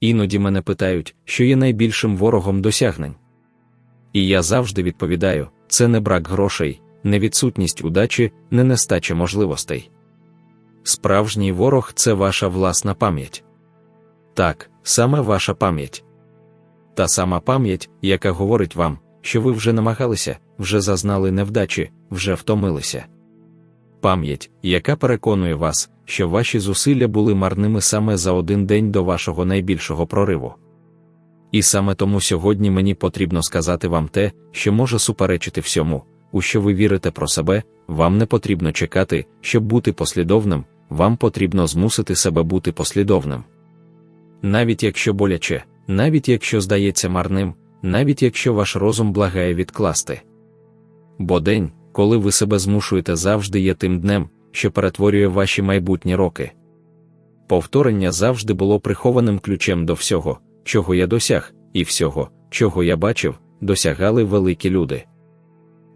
Іноді мене питають, що є найбільшим ворогом досягнень. І я завжди відповідаю: це не брак грошей, не відсутність удачі, не нестача можливостей. Справжній ворог це ваша власна пам'ять. Так, саме ваша пам'ять. Та сама пам'ять, яка говорить вам, що ви вже намагалися, вже зазнали невдачі, вже втомилися. Пам'ять, яка переконує вас, що ваші зусилля були марними саме за один день до вашого найбільшого прориву. І саме тому сьогодні мені потрібно сказати вам те, що може суперечити всьому, у що ви вірите про себе, вам не потрібно чекати, щоб бути послідовним, вам потрібно змусити себе бути послідовним. Навіть якщо боляче, навіть якщо здається марним, навіть якщо ваш розум благає відкласти. Бо день, коли ви себе змушуєте завжди є тим днем, що перетворює ваші майбутні роки. Повторення завжди було прихованим ключем до всього, чого я досяг, і всього, чого я бачив, досягали великі люди.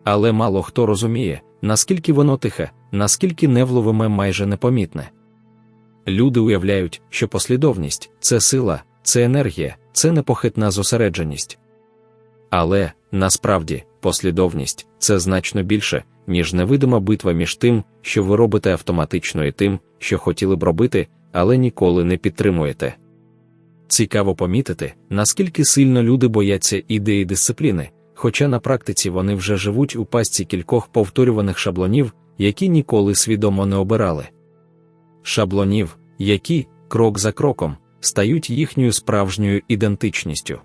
Але мало хто розуміє, наскільки воно тихе, наскільки невловиме майже непомітне. Люди уявляють, що послідовність це сила, це енергія, це непохитна зосередженість. Але насправді послідовність це значно більше, ніж невидима битва між тим, що ви робите автоматично і тим, що хотіли б робити, але ніколи не підтримуєте. Цікаво помітити, наскільки сильно люди бояться ідеї дисципліни, хоча на практиці вони вже живуть у пастці кількох повторюваних шаблонів, які ніколи свідомо не обирали. Шаблонів, які, крок за кроком, стають їхньою справжньою ідентичністю.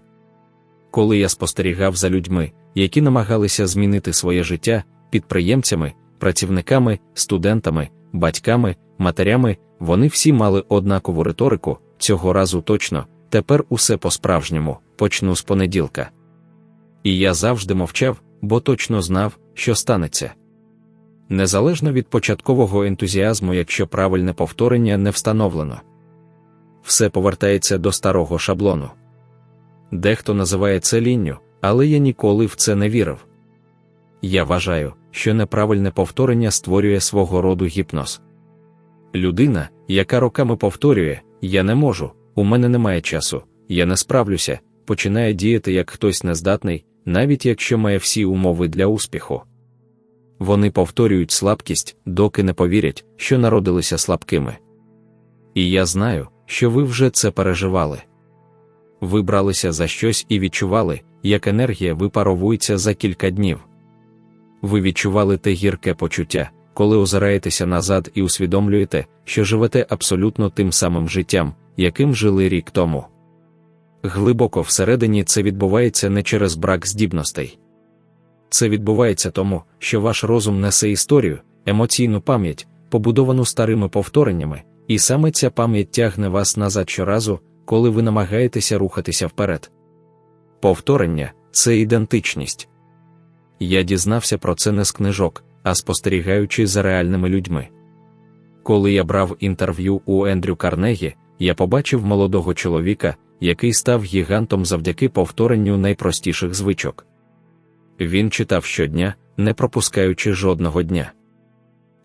Коли я спостерігав за людьми, які намагалися змінити своє життя підприємцями, працівниками, студентами, батьками, матерями, вони всі мали однакову риторику, цього разу точно, тепер усе по-справжньому, почну з понеділка. І я завжди мовчав, бо точно знав, що станеться. Незалежно від початкового ентузіазму, якщо правильне повторення не встановлено, все повертається до старого шаблону. Дехто називає це лінню, але я ніколи в це не вірив. Я вважаю, що неправильне повторення створює свого роду гіпноз. Людина, яка роками повторює, я не можу, у мене немає часу, я не справлюся, починає діяти як хтось нездатний, навіть якщо має всі умови для успіху. Вони повторюють слабкість, доки не повірять, що народилися слабкими. І я знаю, що ви вже це переживали. Ви бралися за щось і відчували, як енергія випаровується за кілька днів. Ви відчували те гірке почуття, коли озираєтеся назад і усвідомлюєте, що живете абсолютно тим самим життям, яким жили рік тому. Глибоко всередині це відбувається не через брак здібностей. Це відбувається тому, що ваш розум несе історію, емоційну пам'ять, побудовану старими повтореннями, і саме ця пам'ять тягне вас назад щоразу, коли ви намагаєтеся рухатися вперед. Повторення це ідентичність. Я дізнався про це не з книжок, а спостерігаючи за реальними людьми. Коли я брав інтерв'ю у Ендрю Карнегі, я побачив молодого чоловіка, який став гігантом завдяки повторенню найпростіших звичок. Він читав щодня, не пропускаючи жодного дня.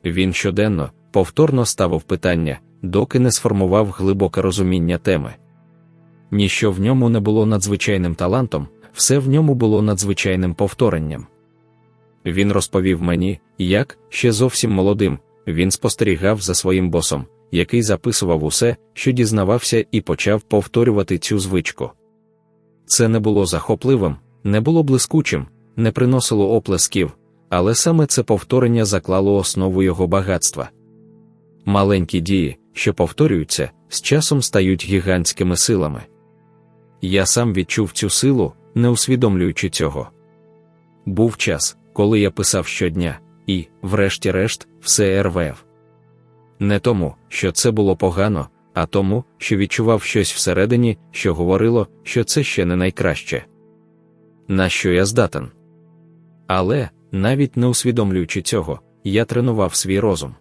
Він щоденно, повторно ставив питання, доки не сформував глибоке розуміння теми. Ніщо в ньому не було надзвичайним талантом, все в ньому було надзвичайним повторенням. Він розповів мені, як, ще зовсім молодим, він спостерігав за своїм босом, який записував усе, що дізнавався, і почав повторювати цю звичку. Це не було захопливим, не було блискучим, не приносило оплесків, але саме це повторення заклало основу його багатства. Маленькі дії, що повторюються, з часом стають гігантськими силами. Я сам відчув цю силу, не усвідомлюючи цього. Був час, коли я писав щодня, і, врешті-решт, все РВФ. Не тому, що це було погано, а тому, що відчував щось всередині, що говорило, що це ще не найкраще. На що я здатен. Але, навіть не усвідомлюючи цього, я тренував свій розум.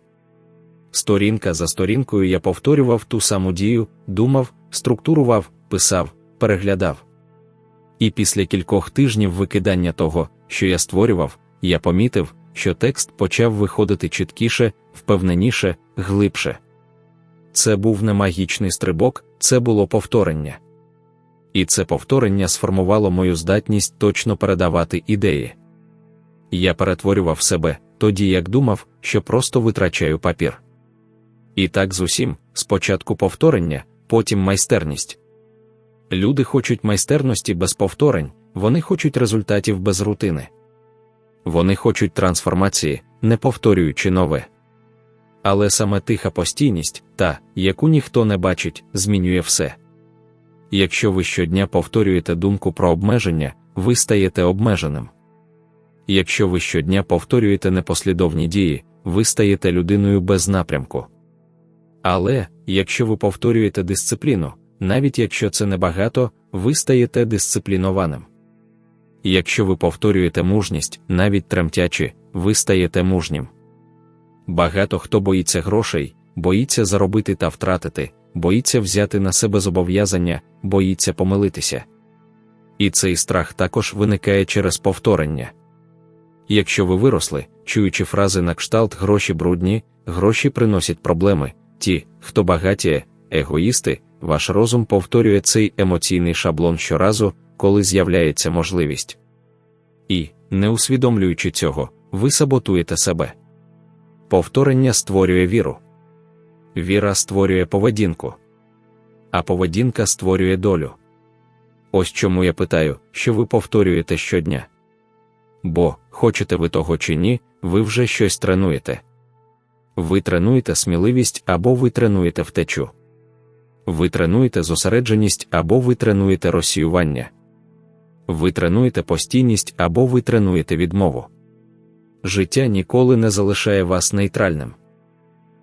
Сторінка за сторінкою я повторював ту саму дію, думав, структурував, писав, переглядав. І після кількох тижнів викидання того, що я створював, я помітив, що текст почав виходити чіткіше, впевненіше, глибше. Це був не магічний стрибок, це було повторення. І це повторення сформувало мою здатність точно передавати ідеї. Я перетворював себе, тоді як думав, що просто витрачаю папір. І так з усім, спочатку повторення, потім майстерність. Люди хочуть майстерності без повторень, вони хочуть результатів без рутини. Вони хочуть трансформації, не повторюючи нове. Але саме тиха постійність, та, яку ніхто не бачить, змінює все. Якщо ви щодня повторюєте думку про обмеження, ви стаєте обмеженим. Якщо ви щодня повторюєте непослідовні дії, ви стаєте людиною без напрямку. Але, якщо ви повторюєте дисципліну, навіть якщо це небагато, ви стаєте дисциплінованим. Якщо ви повторюєте мужність, навіть тремтячи, ви стаєте мужнім. Багато хто боїться грошей, боїться заробити та втратити, боїться взяти на себе зобов'язання, боїться помилитися. І цей страх також виникає через повторення. Якщо ви виросли, чуючи фрази на кшталт гроші брудні, гроші приносять проблеми, ті, хто багатіє, егоїсти, ваш розум повторює цей емоційний шаблон щоразу, коли з'являється можливість. І, не усвідомлюючи цього, ви саботуєте себе. Повторення створює віру. Віра створює поведінку, а поведінка створює долю. Ось чому я питаю, що ви повторюєте щодня. Бо, хочете ви того чи ні, ви вже щось тренуєте. Ви тренуєте сміливість або ви тренуєте втечу. Ви тренуєте зосередженість або ви тренуєте розсіювання. Ви тренуєте постійність або ви тренуєте відмову. Життя ніколи не залишає вас нейтральним.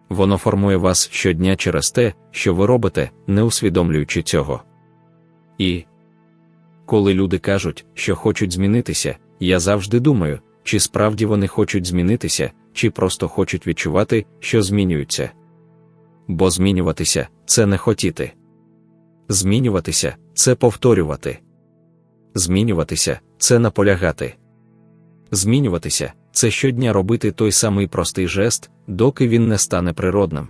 Воно формує вас щодня через те, що ви робите, не усвідомлюючи цього. І коли люди кажуть, що хочуть змінитися, я завжди думаю, чи справді вони хочуть змінитися, чи просто хочуть відчувати, що змінюються. Бо змінюватися це не хотіти. Змінюватися це повторювати. Змінюватися це наполягати. Змінюватися це щодня робити той самий простий жест, доки він не стане природним.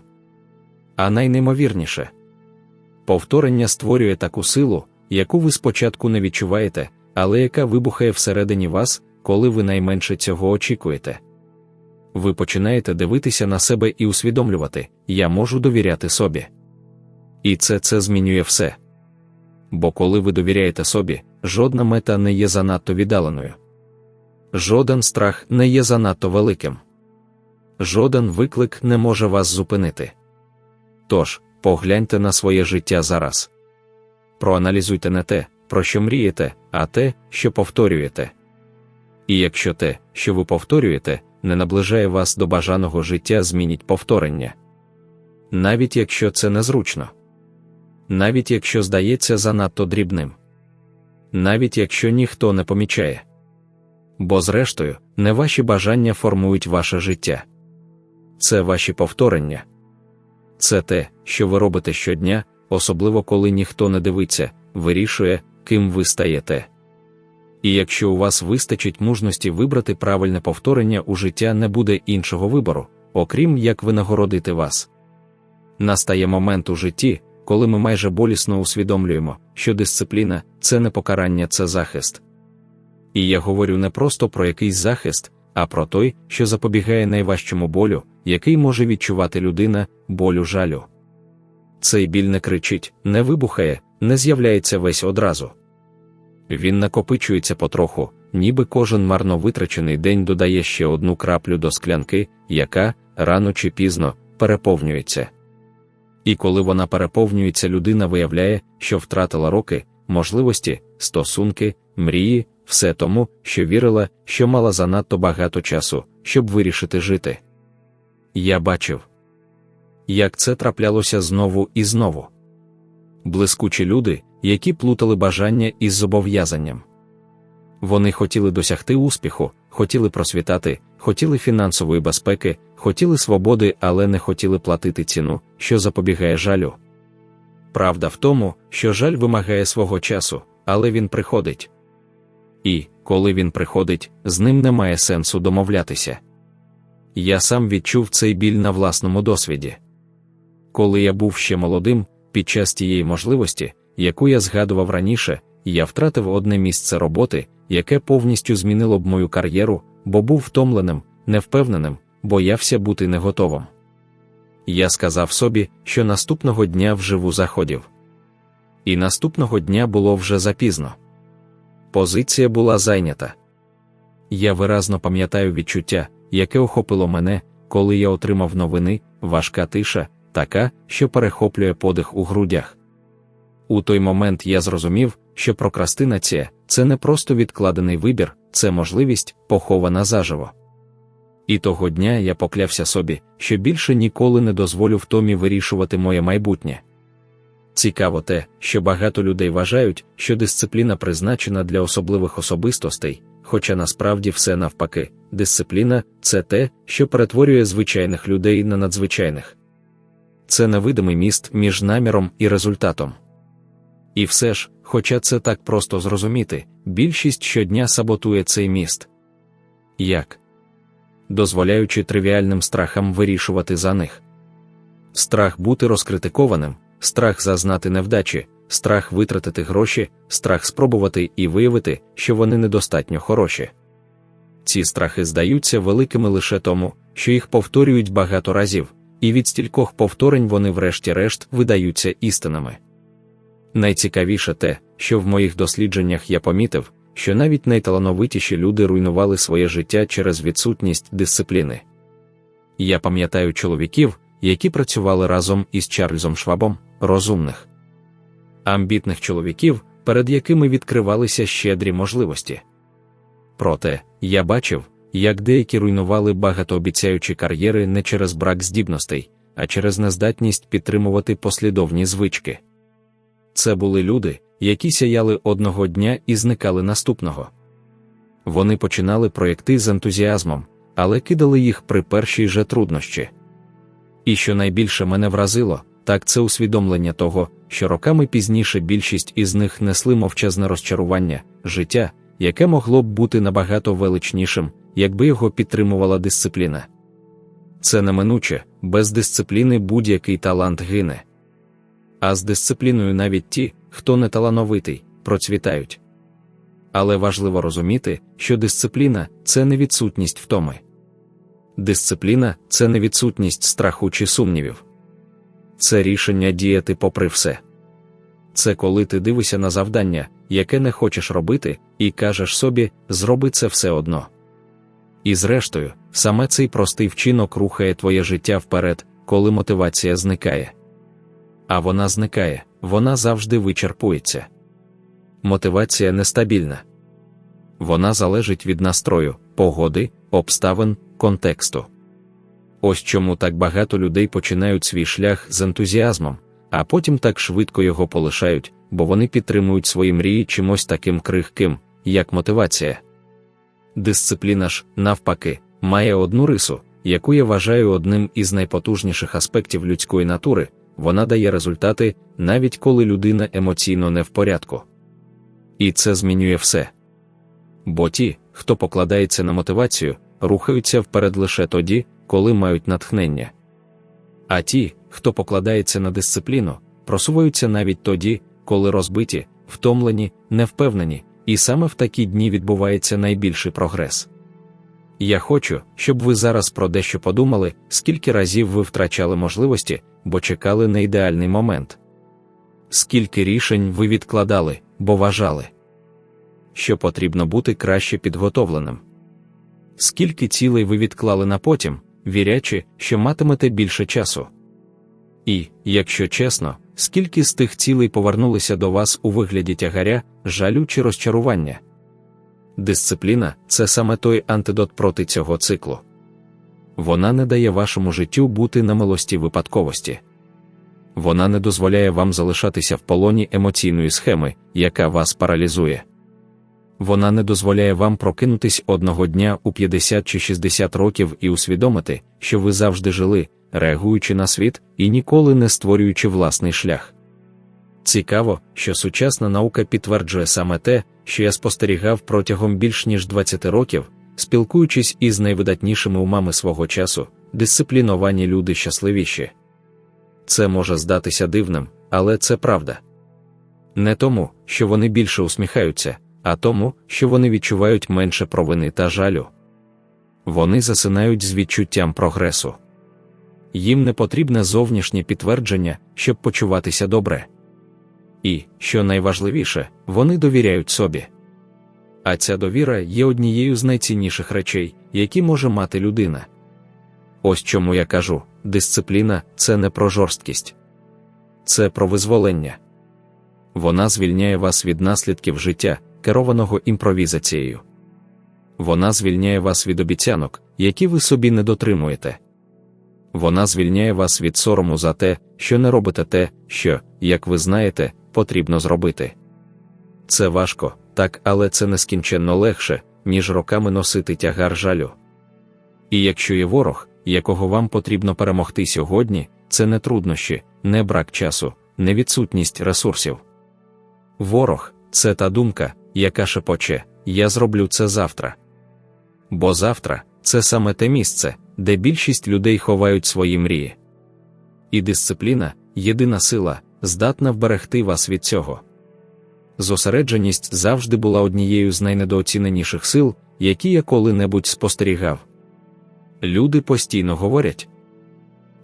А найнеймовірніше повторення створює таку силу, яку ви спочатку не відчуваєте, але яка вибухає всередині вас, коли ви найменше цього очікуєте. Ви починаєте дивитися на себе і усвідомлювати, я можу довіряти собі. І це це змінює все. Бо коли ви довіряєте собі, жодна мета не є занадто віддаленою. Жоден страх не є занадто великим. Жоден виклик не може вас зупинити. Тож, погляньте на своє життя зараз. Проаналізуйте не те, про що мрієте, а те, що повторюєте. І якщо те, що ви повторюєте, не наближає вас до бажаного життя, змініть повторення. Навіть якщо це незручно, навіть якщо здається занадто дрібним, навіть якщо ніхто не помічає. Бо, зрештою, не ваші бажання формують ваше життя. Це ваші повторення. Це те, що ви робите щодня, особливо коли ніхто не дивиться, вирішує, ким ви стаєте. І якщо у вас вистачить мужності вибрати правильне повторення, у життя не буде іншого вибору, окрім як винагородити вас. Настає момент у житті, коли ми майже болісно усвідомлюємо, що дисципліна це не покарання, це захист. І я говорю не просто про якийсь захист, а про той, що запобігає найважчому болю, який може відчувати людина, болю жалю. Цей біль не кричить, не вибухає, не з'являється весь одразу. Він накопичується потроху, ніби кожен марно витрачений день додає ще одну краплю до склянки, яка, рано чи пізно, переповнюється. І коли вона переповнюється, людина виявляє, що втратила роки, можливості, стосунки, мрії, все тому, що вірила, що мала занадто багато часу, щоб вирішити жити. Я бачив, як це траплялося знову і знову. Блискучі люди, які плутали бажання із зобов'язанням. Вони хотіли досягти успіху, хотіли просвітати, хотіли фінансової безпеки, хотіли свободи, але не хотіли платити ціну, що запобігає жалю. Правда в тому, що жаль вимагає свого часу, але він приходить. І, коли він приходить, з ним немає сенсу домовлятися. Я сам відчув цей біль на власному досвіді. Коли я був ще молодим, під час тієї можливості, яку я згадував раніше, я втратив одне місце роботи, яке повністю змінило б мою кар'єру, бо був втомленим, невпевненим, боявся бути не готовим. Я сказав собі, що наступного дня вживу заходів. І наступного дня було вже запізно. Позиція була зайнята. Я виразно пам'ятаю відчуття, яке охопило мене, коли я отримав новини, важка тиша, така, що перехоплює подих у грудях. У той момент я зрозумів, що прокрастинація це не просто відкладений вибір, це можливість, похована заживо. І того дня я поклявся собі, що більше ніколи не дозволю втомі вирішувати моє майбутнє. Цікаво те, що багато людей вважають, що дисципліна призначена для особливих особистостей, хоча насправді все навпаки, дисципліна це те, що перетворює звичайних людей на надзвичайних. Це невидимий міст між наміром і результатом. І все ж, хоча це так просто зрозуміти, більшість щодня саботує цей міст. Як? Дозволяючи тривіальним страхам вирішувати за них. Страх бути розкритикованим, страх зазнати невдачі, страх витратити гроші, страх спробувати і виявити, що вони недостатньо хороші. Ці страхи здаються великими лише тому, що їх повторюють багато разів, і від стількох повторень вони, врешті-решт, видаються істинами. Найцікавіше те, що в моїх дослідженнях я помітив, що навіть найталановитіші люди руйнували своє життя через відсутність дисципліни. Я пам'ятаю чоловіків, які працювали разом із Чарльзом Швабом, розумних, амбітних чоловіків, перед якими відкривалися щедрі можливості. Проте я бачив, як деякі руйнували багатообіцяючі кар'єри не через брак здібностей, а через нездатність підтримувати послідовні звички. Це були люди, які сяяли одного дня і зникали наступного. Вони починали проєкти з ентузіазмом, але кидали їх при першій же труднощі. І що найбільше мене вразило, так це усвідомлення того, що роками пізніше більшість із них несли мовчазне розчарування, життя, яке могло б бути набагато величнішим, якби його підтримувала дисципліна. Це неминуче, без дисципліни будь-який талант гине. А з дисципліною навіть ті, хто не талановитий, процвітають. Але важливо розуміти, що дисципліна це не відсутність втоми. Дисципліна це не відсутність страху чи сумнівів. Це рішення діяти попри все. Це коли ти дивишся на завдання, яке не хочеш робити, і кажеш собі, зроби це все одно. І зрештою, саме цей простий вчинок рухає твоє життя вперед, коли мотивація зникає. А вона зникає, вона завжди вичерпується. Мотивація нестабільна. Вона залежить від настрою, погоди, обставин, контексту. Ось чому так багато людей починають свій шлях з ентузіазмом, а потім так швидко його полишають, бо вони підтримують свої мрії чимось таким крихким, як мотивація. Дисципліна ж, навпаки, має одну рису, яку я вважаю одним із найпотужніших аспектів людської натури, вона дає результати, навіть коли людина емоційно не в порядку. І це змінює все. Бо ті, хто покладається на мотивацію, рухаються вперед лише тоді, коли мають натхнення. А ті, хто покладається на дисципліну, просуваються навіть тоді, коли розбиті, втомлені, невпевнені, і саме в такі дні відбувається найбільший прогрес. Я хочу, щоб ви зараз про дещо подумали, скільки разів ви втрачали можливості, бо чекали на ідеальний момент. Скільки рішень ви відкладали, бо вважали, що потрібно бути краще підготовленим. Скільки цілей ви відклали на потім, вірячи, що матимете більше часу. І, якщо чесно, скільки з тих цілей повернулися до вас у вигляді тягаря, жалю чи розчарування. Дисципліна це саме той антидот проти цього циклу. Вона не дає вашому життю бути на милості випадковості. Вона не дозволяє вам залишатися в полоні емоційної схеми, яка вас паралізує. Вона не дозволяє вам прокинутись одного дня у 50 чи 60 років і усвідомити, що ви завжди жили, реагуючи на світ і ніколи не створюючи власний шлях. Цікаво, що сучасна наука підтверджує саме те, що я спостерігав протягом більш ніж 20 років, спілкуючись із найвидатнішими умами свого часу, дисципліновані люди щасливіші. Це може здатися дивним, але це правда. Не тому, що вони більше усміхаються, а тому, що вони відчувають менше провини та жалю. Вони засинають з відчуттям прогресу. Їм не потрібне зовнішнє підтвердження, щоб почуватися добре. І, що найважливіше, вони довіряють собі. А ця довіра є однією з найцінніших речей, які може мати людина. Ось чому я кажу: дисципліна це не про жорсткість, це про визволення. Вона звільняє вас від наслідків життя, керованого імпровізацією. Вона звільняє вас від обіцянок, які ви собі не дотримуєте. Вона звільняє вас від сорому за те, що не робите те, що, як ви знаєте, потрібно зробити. Це важко, так, але це нескінченно легше, ніж роками носити тягар жалю. І якщо є ворог, якого вам потрібно перемогти сьогодні, це не труднощі, не брак часу, не відсутність ресурсів. Ворог це та думка, яка шепоче, я зроблю це завтра. Бо завтра це саме те місце, де більшість людей ховають свої мрії. І дисципліна єдина сила, здатна вберегти вас від цього. Зосередженість завжди була однією з найнедооціненіших сил, які я коли-небудь спостерігав. Люди постійно говорять,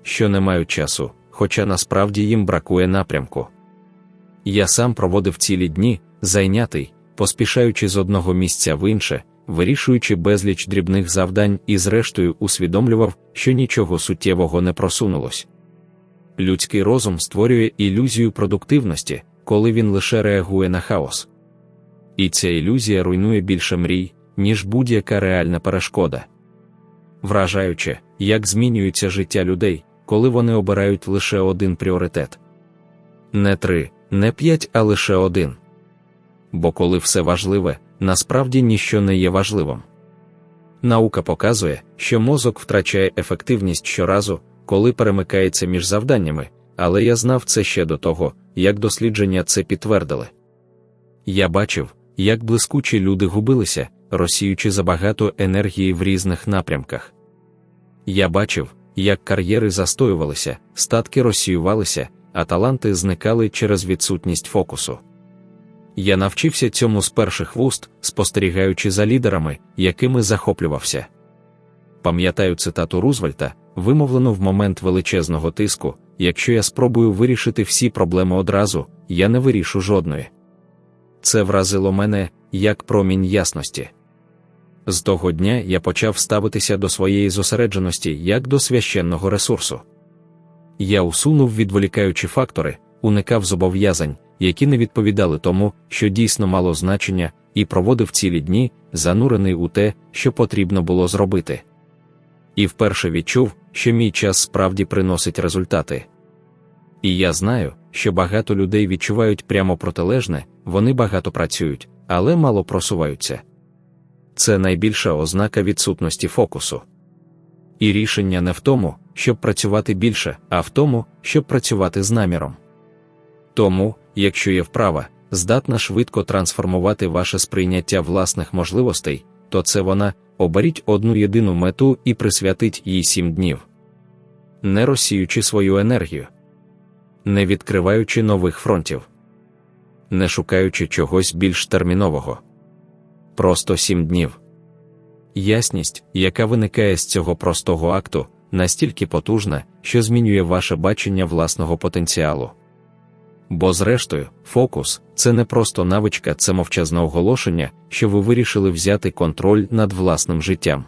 що не мають часу, хоча насправді їм бракує напрямку. Я сам проводив цілі дні, зайнятий, поспішаючи з одного місця в інше, вирішуючи безліч дрібних завдань і, зрештою, усвідомлював, що нічого суттєвого не просунулось. Людський розум створює ілюзію продуктивності, коли він лише реагує на хаос. І ця ілюзія руйнує більше мрій, ніж будь-яка реальна перешкода. Вражаюче, як змінюється життя людей, коли вони обирають лише один пріоритет. Не три, не п'ять, а лише один. Бо коли все важливе, насправді ніщо не є важливим. Наука показує, що мозок втрачає ефективність щоразу, коли перемикається між завданнями, але я знав це ще до того, як дослідження це підтвердили. Я бачив, як блискучі люди губилися, розсіючи забагато енергії в різних напрямках. Я бачив, як кар'єри застоювалися, статки розсіювалися, а таланти зникали через відсутність фокусу. Я навчився цьому з перших вуст, спостерігаючи за лідерами, якими захоплювався. Пам'ятаю цитату Рузвельта, вимовлену в момент величезного тиску: якщо я спробую вирішити всі проблеми одразу, я не вирішу жодної. Це вразило мене як промінь ясності. З того дня я почав ставитися до своєї зосередженості як до священного ресурсу. Я усунув відволікаючі фактори, уникав зобов'язань, які не відповідали тому, що дійсно мало значення, і проводив цілі дні, занурений у те, що потрібно було зробити. І вперше відчув, що мій час справді приносить результати. І я знаю, що багато людей відчувають прямо протилежне, вони багато працюють, але мало просуваються. Це найбільша ознака відсутності фокусу. І рішення не в тому, щоб працювати більше, а в тому, щоб працювати з наміром. Тому, якщо є вправа, здатна швидко трансформувати ваше сприйняття власних можливостей, то це вона оберіть одну єдину мету і присвятить їй сім днів, не розсіючи свою енергію, не відкриваючи нових фронтів, не шукаючи чогось більш термінового. Просто сім днів. Ясність, яка виникає з цього простого акту, настільки потужна, що змінює ваше бачення власного потенціалу. Бо, зрештою, фокус це не просто навичка, це мовчазне оголошення, що ви вирішили взяти контроль над власним життям.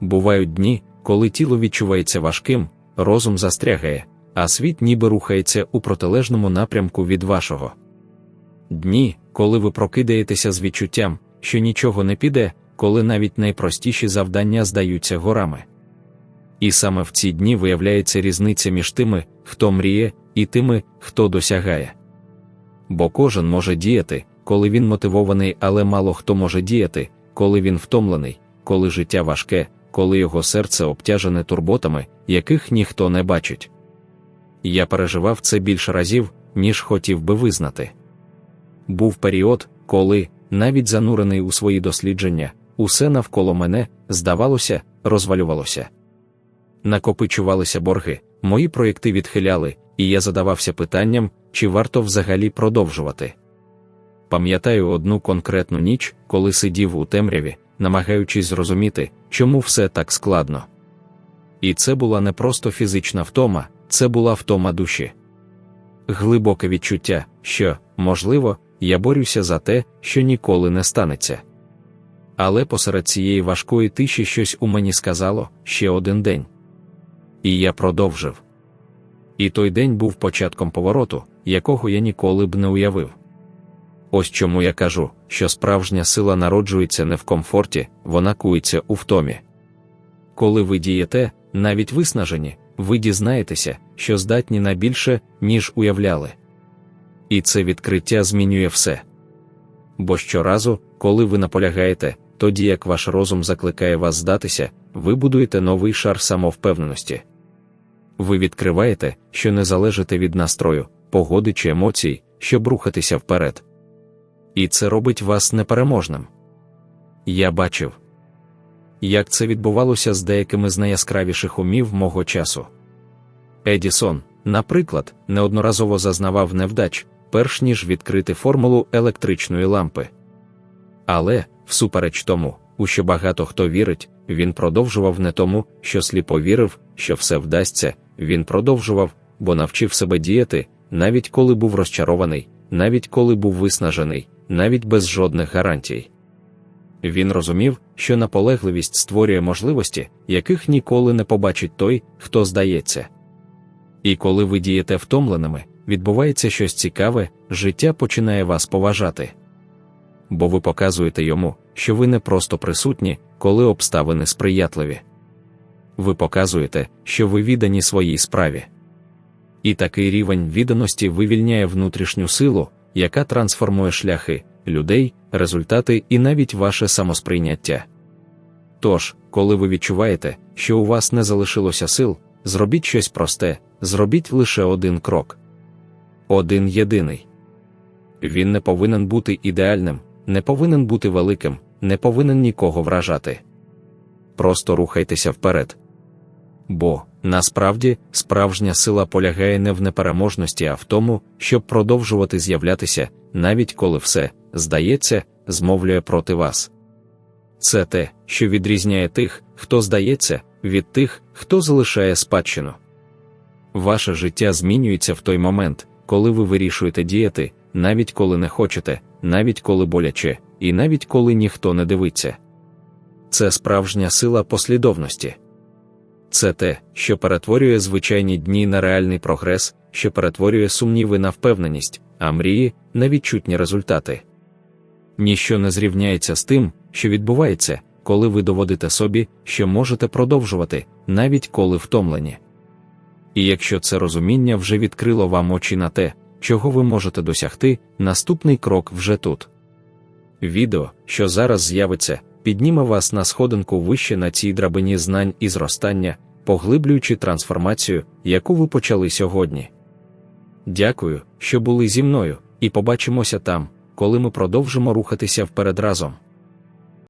Бувають дні, коли тіло відчувається важким, розум застрягає, а світ ніби рухається у протилежному напрямку від вашого. Дні, коли ви прокидаєтеся з відчуттям, що нічого не піде, коли навіть найпростіші завдання здаються горами. І саме в ці дні виявляється різниця між тими, хто мріє, і тими, хто досягає. Бо кожен може діяти, коли він мотивований, але мало хто може діяти, коли він втомлений, коли життя важке, коли його серце обтяжене турботами, яких ніхто не бачить. Я переживав це більше разів, ніж хотів би визнати. Був період, коли, навіть занурений у свої дослідження, усе навколо мене, здавалося, розвалювалося. Накопичувалися борги, мої проєкти відхиляли, і я задавався питанням, чи варто взагалі продовжувати. Пам'ятаю одну конкретну ніч, коли сидів у темряві, намагаючись зрозуміти, чому все так складно. І це була не просто фізична втома, це була втома душі. Глибоке відчуття, що, можливо, я борюся за те, що ніколи не станеться. Але посеред цієї важкої тиші щось у мені сказало ще один день. І я продовжив. І той день був початком повороту, якого я ніколи б не уявив. Ось чому я кажу, що справжня сила народжується не в комфорті, вона кується у втомі. Коли ви дієте, навіть виснажені, ви дізнаєтеся, що здатні на більше, ніж уявляли. І це відкриття змінює все. Бо щоразу, коли ви наполягаєте, тоді як ваш розум закликає вас здатися, ви будуєте новий шар самовпевненості. Ви відкриваєте, що не залежите від настрою, погоди чи емоцій, щоб рухатися вперед. І це робить вас непереможним. Я бачив, як це відбувалося з деякими з найяскравіших умів мого часу. Едісон, наприклад, неодноразово зазнавав невдач, перш ніж відкрити формулу електричної лампи. Але, всупереч тому, у що багато хто вірить, він продовжував не тому, що сліпо вірив, що все вдасться, він продовжував, бо навчив себе діяти, навіть коли був розчарований, навіть коли був виснажений, навіть без жодних гарантій. Він розумів, що наполегливість створює можливості, яких ніколи не побачить той, хто здається. І коли ви дієте втомленими, відбувається щось цікаве, життя починає вас поважати. Бо ви показуєте йому, що ви не просто присутні, коли обставини сприятливі. Ви показуєте, що ви віддані своїй справі. І такий рівень відданості вивільняє внутрішню силу, яка трансформує шляхи, людей, результати і навіть ваше самосприйняття. Тож, коли ви відчуваєте, що у вас не залишилося сил, зробіть щось просте, зробіть лише один крок. Один єдиний. Він не повинен бути ідеальним, не повинен бути великим, не повинен нікого вражати. Просто рухайтеся вперед. Бо, насправді, справжня сила полягає не в непереможності, а в тому, щоб продовжувати з'являтися, навіть коли все, здається, змовлює проти вас. Це те, що відрізняє тих, хто здається, від тих, хто залишає спадщину. Ваше життя змінюється в той момент, коли ви вирішуєте діяти, навіть коли не хочете, навіть коли боляче, і навіть коли ніхто не дивиться. Це справжня сила послідовності. Це те, що перетворює звичайні дні на реальний прогрес, що перетворює сумніви на впевненість, а мрії на відчутні результати. Ніщо не зрівняється з тим, що відбувається, коли ви доводите собі, що можете продовжувати, навіть коли втомлені. І якщо це розуміння вже відкрило вам очі на те, чого ви можете досягти, наступний крок вже тут. Відео, що зараз з'явиться, підніме вас на сходинку вище на цій драбині знань і зростання, поглиблюючи трансформацію, яку ви почали сьогодні. Дякую, що були зі мною, і побачимося там, коли ми продовжимо рухатися вперед разом.